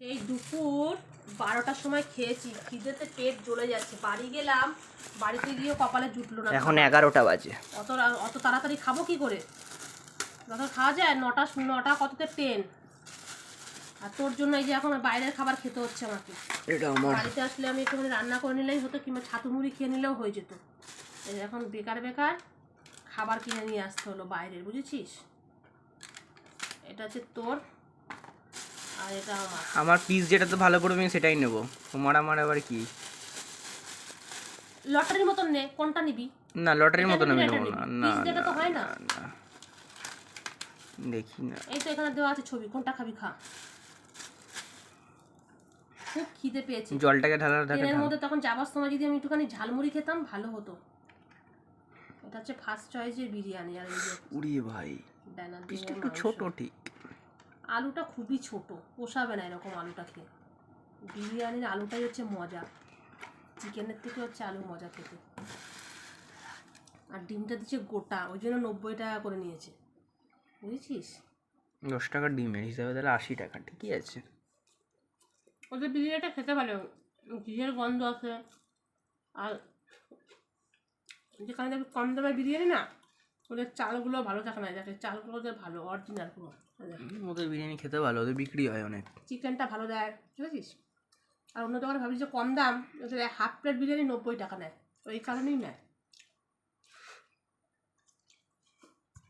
এই দুপুর বারোটার সময় খেয়েছি। খিদেতে পেট জ্বলে যাচ্ছে। বাড়ি গেলাম বাড়িতে গিয়ে কপালে জুটলো না। এখন এগারোটা বাজে। অত অত তাড়াতাড়ি খাব কি করে? যত খাওয়া যায় নটা নটা কততে ট্রেন আর তোর জন্য এই যে এখন বাইরের খাবার খেতে হচ্ছে আমাকে। এটা আমার। বাড়িতে আসলে আমি একটুখানি রান্না করে নিলেই হতো কিংবা ছাতু মুড়ি খেয়ে নিলেও হয়ে যেত। এই এখন বেকার বেকার খাবার কিনে নিয়ে আসতে হলো বাইরের বুঝেছিস? এটা হচ্ছে তোর আমার। পিস যেটা তো ভালো করবে আমি সেটাই নেব। তোমার আমার আবার কি? লটারির মতন নে কোনটা নিবি? না লটারির মতন আমি নিবি, না। না যেটা তো হয় না। দেখি না। এই তো এখানে দেওয়া আছে ছবি কোনটা খাবি খা। খুব খিদে পেয়েছি। জলটাকে ঢালা ঢাকা ট্রেনের মধ্যে তখন যাবার সময় যদি আমি একটুখানি ঝালমুড়ি খেতাম ভালো হতো। এটা হচ্ছে ফার্স্ট চয়েসের বিরিয়ানি আর উড়িয়ে ভাই। পিসটা একটু ছোট ঠিক। আলুটা খুবই ছোট পোষাবে না এরকম আলুটা খেয়ে। বিরিয়ানির আলুটাই হচ্ছে মজা। চিকেনের থেকে হচ্ছে আলু মজা খেতে। আর ডিমটা দিচ্ছে গোটা ওই জন্য নব্বই টাকা করে নিয়েছে। বুঝেছিস? দশ টাকার ডিমের হিসাবে তাহলে আশি টাকা ঠিকই আছে। ওদের বিরিয়ানিটা খেতে ভালো ঘিয়ের গন্ধ আছে আর যেখানে কম দামের বিরিয়ানি না ওদের চালগুলো ভালো থাকে না দেখে চালগুলো ওদের ভালো অরিজিনাল পুরো। ওদের বিরিয়ানি খেতে ভালো ওদের বিক্রি হয় অনেক। চিকেনটা ভালো দেয় বুঝেছিস? আর অন্য দোকানে ভাবি যে কম দাম ওদের হাফ প্লেট বিরিয়ানি নব্বই টাকা নেয় ওই কারণেই নেয়।